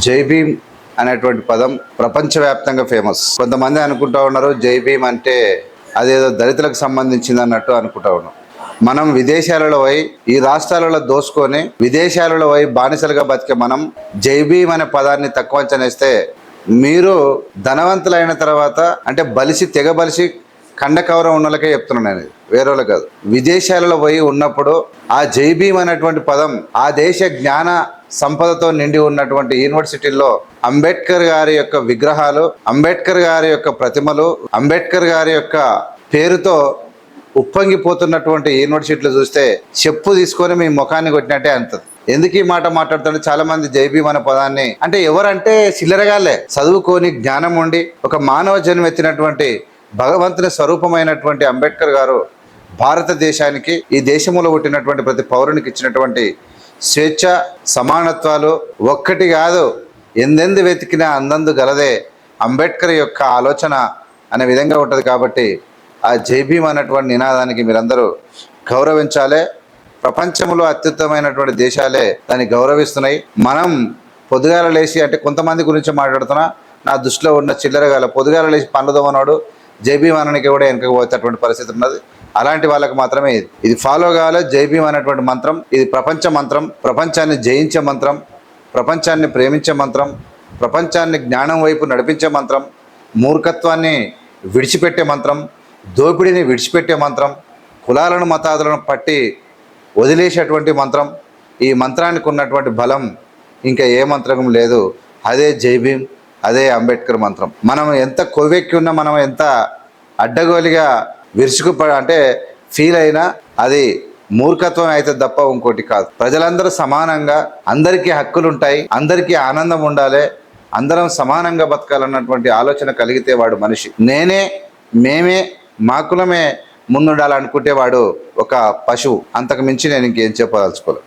జై భీమ్ అనేటువంటి పదం ప్రపంచవ్యాప్తంగా ఫేమస్. కొంతమంది అనుకుంటా ఉన్నారు జై భీమ్ అంటే అదేదో దళితులకు సంబంధించింది అన్నట్టు అనుకుంటా ఉన్నాం. మనం విదేశాలలో పోయి ఈ రాష్ట్రాలలో దోసుకొని విదేశాలలో పోయి బానిసలుగా బతికే మనం జై భీమ్ అనే పదాన్ని తక్కువ అంచనేస్తే మీరు ధనవంతులైన తర్వాత అంటే బలిసి తెగ బలిసి కండకవరం ఉన్న వాళ్ళకే చెప్తున్నాను నేను. వేరే వాళ్ళకి కాదు. విదేశాలలో పోయి ఉన్నప్పుడు ఆ జై భీమ్ అనేటువంటి పదం ఆ దేశ జ్ఞాన సంపదతో నిండి ఉన్నటువంటి యూనివర్సిటీల్లో అంబేద్కర్ గారి యొక్క విగ్రహాలు అంబేద్కర్ గారి యొక్క ప్రతిమలు అంబేద్కర్ గారి యొక్క పేరుతో ఉప్పొంగిపోతున్నటువంటి యూనివర్సిటీలు చూస్తే చెప్పు తీసుకొని మీ ముఖాన్ని కొట్టినట్టే అంతది ఎందుకు ఈ మాట మాట్లాడుతుంటే చాలా మంది జైబీమ్ అనే పదాన్ని అంటే ఎవరంటే చిల్లరగాలే చదువుకొని జ్ఞానం ఉండి ఒక మానవ జన్మ ఎత్తినటువంటి భగవంతుని స్వరూపమైనటువంటి అంబేద్కర్ గారు భారతదేశానికి ఈ దేశంలో పుట్టినటువంటి ప్రతి పౌరునికి ఇచ్చినటువంటి స్వేచ్ఛ సమానత్వాలు ఒక్కటి కాదు. ఎందెందు వెతికినా అందందు గలదే. అంబేద్కర్ యొక్క ఆలోచన అనే విధంగా ఉంటుంది కాబట్టి ఆ జైభీమ్ అన్నటువంటి నినాదానికి మీరందరూ గౌరవించాలే. ప్రపంచంలో అత్యుత్తమైనటువంటి దేశాలే దాన్ని గౌరవిస్తున్నాయి. మనం పొద్దుగాల లేచి అంటే కొంతమంది గురించి మాట్లాడుతున్నా నా దృష్టిలో ఉన్న చిల్లరగాల పొద్దుగాల లేచి పనులు దోమనాడు జైబీమ్ అనడానికి కూడా వెనకపోతేటువంటి పరిస్థితి ఉన్నది. అలాంటి వాళ్ళకి మాత్రమే ఇది. ఇది ఫాలో కావాలి. జైభీమ్ అనేటువంటి మంత్రం ఇది ప్రపంచ మంత్రం ప్రపంచాన్ని జయించే మంత్రం ప్రపంచాన్ని ప్రేమించే మంత్రం ప్రపంచాన్ని జ్ఞానం వైపు నడిపించే మంత్రం మూర్ఖత్వాన్ని విడిచిపెట్టే మంత్రం దోపిడీని విడిచిపెట్టే మంత్రం కులాలను మతాదులను పట్టి వదిలేసేటువంటి మంత్రం ఈ మంత్రానికి ఉన్నటువంటి బలం ఇంకా ఏ మంత్రం లేదు. అదే జై భీమ్. అదే అంబేద్కర్ మంత్రం. మనం ఎంత కొవ్వెక్కి ఉన్నా మనం ఎంత అడ్డగోలిగా విరుచుకు అంటే ఫీల్ అయినా అది మూర్ఖత్వం అయితే తప్ప ఇంకోటి కాదు. ప్రజలందరూ సమానంగా అందరికీ హక్కులు ఉంటాయి అందరికీ ఆనందం ఉండాలి అందరం సమానంగా బతకాలన్నటువంటి ఆలోచన కలిగితే వాడు మనిషి. నేనే మేమే మా కులమే ముందుండాలనుకుంటే వాడు ఒక పశువు. అంతకు మించి నేను ఇంకేం చెప్పదలుచుకోలేదు.